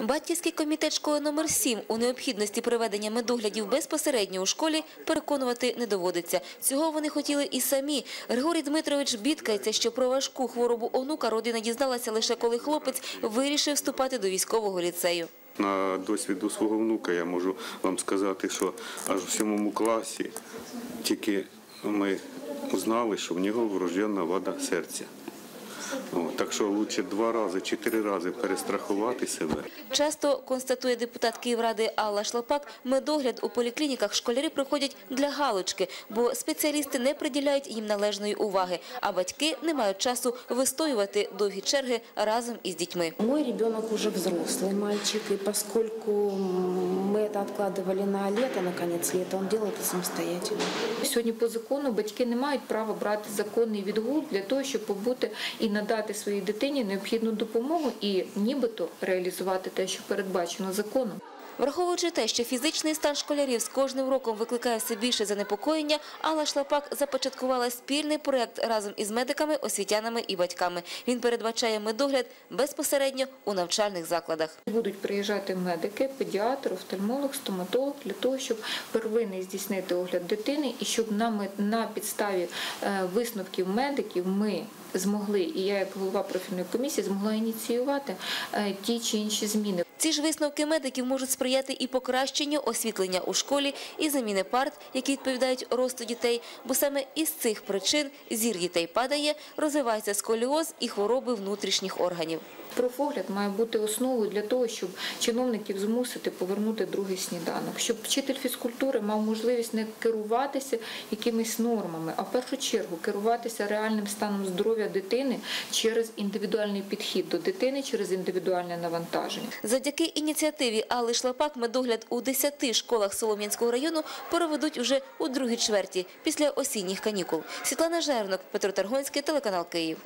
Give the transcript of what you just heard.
Батьківський комітет школи номер 7 у необхідності проведення медоглядів безпосередньо у школі переконувати не доводиться. Цього вони хотіли і самі. Григорій Дмитрович бідкається, що про важку хворобу онука родина дізналася лише коли хлопець вирішив вступати до військового ліцею. На досвіду свого внука я можу вам сказати, що аж у сьомому класі тільки ми знали, що в нього врожденна вада серця. О, так що краще два рази чи три рази перестрахувати себе. Часто, констатує депутат Київради Алла Шлапак, медогляд у поліклініках школярі проходять для галочки, бо спеціалісти не приділяють їм належної уваги, а батьки не мають часу вистоювати довгі черги разом із дітьми. Мой ребенок уже взрослый мальчик, и поскольку м, мы это откладывали на лето, на конец лета, он делал это самостоятельно. Сьогодні по закону батьки не мають права брати законний відгул для того, щоб побути і надати своїй дитині необхідну допомогу і нібито реалізувати те, що передбачено законом. Враховуючи те, що фізичний стан школярів з кожним роком викликає все більше занепокоєння, Алла Шлапак започаткувала спільний проект разом із медиками, освітянами і батьками. Він передбачає медогляд безпосередньо у навчальних закладах. Будуть приїжджати медики, педіатр, офтальмолог, стоматолог для того, щоб первинний здійснити огляд дитини і щоб на, на підставі е, висновків медиків ми змогли, і я як голова профільної комісії змогла ініціювати е, ті чи інші зміни. Ці ж висновки медиків можуть сприяти і покращенню освітлення у школі, і заміни парт, які відповідають росту дітей, бо саме із цих причин зір дітей падає, розвивається сколіоз і хвороби внутрішніх органів. Профогляд має бути основою для того, щоб чиновників змусити повернути другий сніданок, щоб вчитель фізкультури мав можливість не керуватися якимись нормами, а в першу чергу керуватися реальним станом здоров'я дитини через індивідуальний підхід до дитини, через індивідуальне навантаження. Завдяки ініціативі Алли Шлапак медогляд у 10 школах Солом'янського району проведуть уже у другій чверті після осінніх канікул. Світлана Жернок, Петро Таргонський, телеканал Київ.